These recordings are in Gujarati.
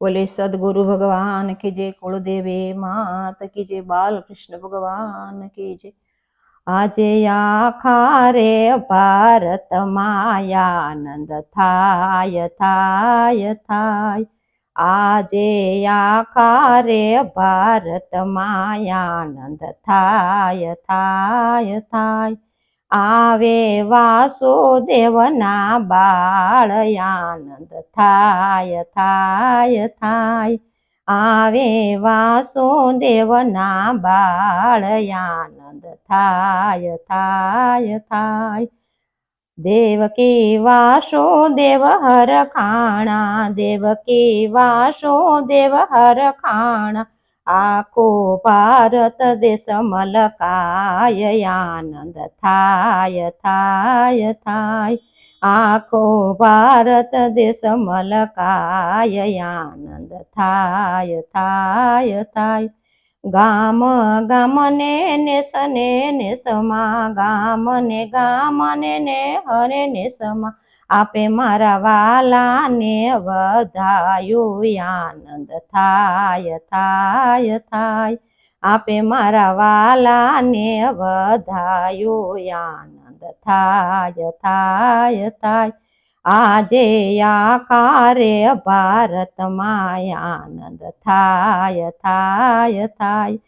બોલે, સદગુરુ ભગવાન કી જય કુળદેવી, માત કી જય બાલકૃષ્ણ ભગવાન કી જય આજે આખા રે ભારત માયાનંદ થાય થાય થાય. આજે આખા રે ભારત માયાનંદ થાય થાય થાય. આવે વાસુદેવના બાળ આનંદ થાય થાય થાય. આવે વાસુદેવના બાળ આનંદ થાય થાય થાય. દેવકી વાસુદેવ હર ખાણા, દેવકી વાસુદેવ હર ખાણા. આખો ભારત દેશ મલકાય, આનંદ થાય થાય થાય. આખો ભારત દેશ મલકાય, આનંદ થાય થાય થાય. ગામ ગામને ને સને ને સમા ગામ ને હરે ને સમા આપે મારા વાલાને વધાયું આનંદ થાય થાય થાય. આપે મારા વાલાને વધાયું આનંદ થાય થાય થાય. આજે આકારે ભારતમાં આનંદ થાય થાય થાય.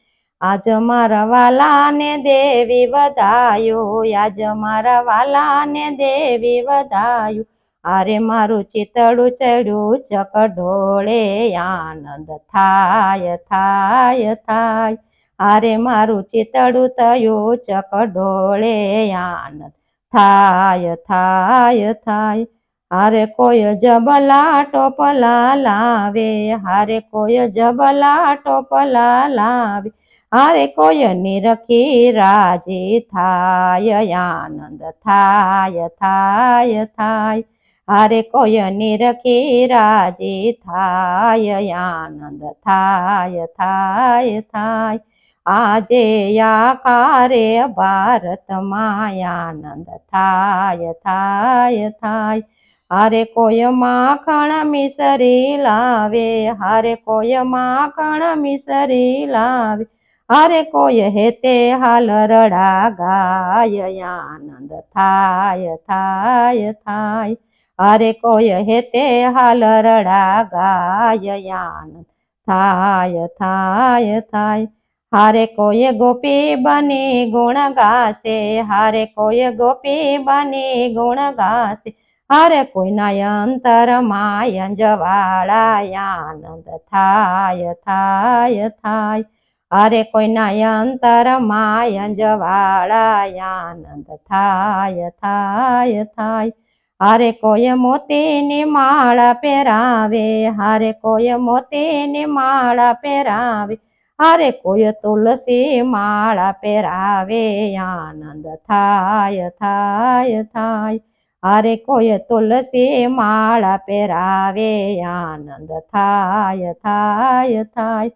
આજ મારા વાલાને દેવી વધાયું આજ મારા વાલાને દેવી વધાયું અરે મારું ચિતડું ચડ્યું ચકડોળે આનંદ થાય થાય થાય અરે મારું ચિતડું થયું ચકડોળે આનંદ થાય થાય થાય હારે કોઈ જબલા ટોપલા લાવે હારે કોઈ જબલા ટોપલા લાવે હારે કોઈ નિરખી રાજી થાય આનંદ થાય થાય થાય હારે કોઈ નિરખી રાજી થાય આનંદ થાય થાય થાય આજે આકારે ભારતમાં આનંદ થાય થાય થાય હારે કોઈ માખણ મિસરી લાવે હારે કોઈ માખણ મિસરી લાવે હારે કોઈ હેતે હાલ રડા ગાય આનંદ થાય થાય થાય હારે કોઈ હેતે હાલ રડા ગાય આનંદ થાય થાય થાય હારે કોઈ ગોપી બની ગુણ ગાશે હારે કોઈ ગોપી બની ગુણ ગાશે હારે કોઈના અંતરમાં અંજવાળા આનંદ થાય થાય થાય હારે કોઈના અંતરમાં અંજવાળા આનંદ થાય થાય થાય. હારે કોઈ મોતીની માળા પહેરાવે હારે કોઈ મોતીની માળા પહેરાવે. હારે કોઈ તુલસી માળા પહેરાવે, આનંદ થાય થાય થાય. હારે કોઈ તુલસી માળા પહેરાવે, આનંદ થાય થાય થાય.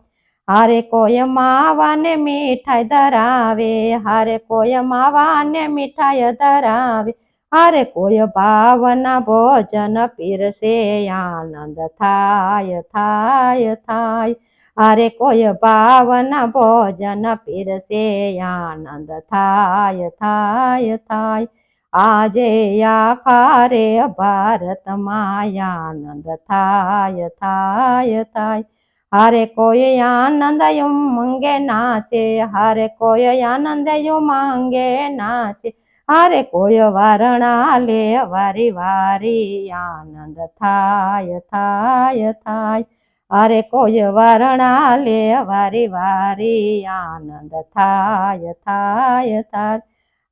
હારે કોઈ માવાને મીઠાઈ ધરાવે હારે કોઈ માવાને મીઠાઈ ધરાવે હારે કોઈ ભાવના ભોજન પીરસે આનંદ થાય થાય થાય હારે કોઈ ભાવના ભોજન પીરસે આનંદ થાય થાય થાય આજે આખા રે ભારતમાં આનંદ થાય થાય થાય હારે કોઈ આનંદયું મંગે નાચે હારે કોઈ આનંદયું માંગે નાચે હારે કોઈ વારણા લે વારી વારી આનંદ થાય થાય થાય હારે કોઈ વારણા લે વારી વારી આનંદ થાય થાય થાય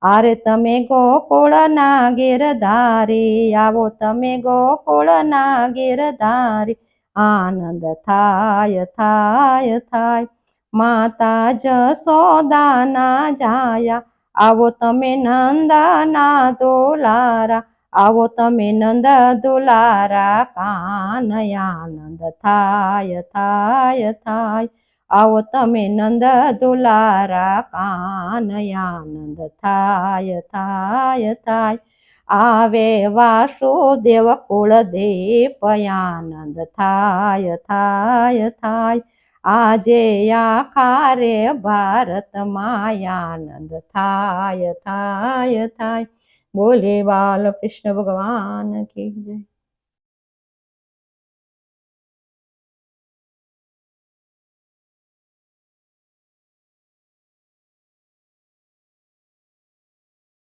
અરે તમે ગોકુળ ના ગિરધારી આવો તમે ગોકુળ ના ગિરધારી આનંદ થાય થાય થાય. માતા જસોદાના જાયા. આવો તમે નંદના દોલારા. આવો તમે નંદ દુલારા કાન આનંદ થાય થાય થાય. આવો તમે નંદ દુલારા કાન આનંદ થાય થાય થાય. આવે વાસુદેવ દે પયાનંદ થાય થાય થાય. આજે આખા રે ભારત માયાનંદ થાય થાય થાય. બોલે બાલ કૃષ્ણ ભગવાન કી જય.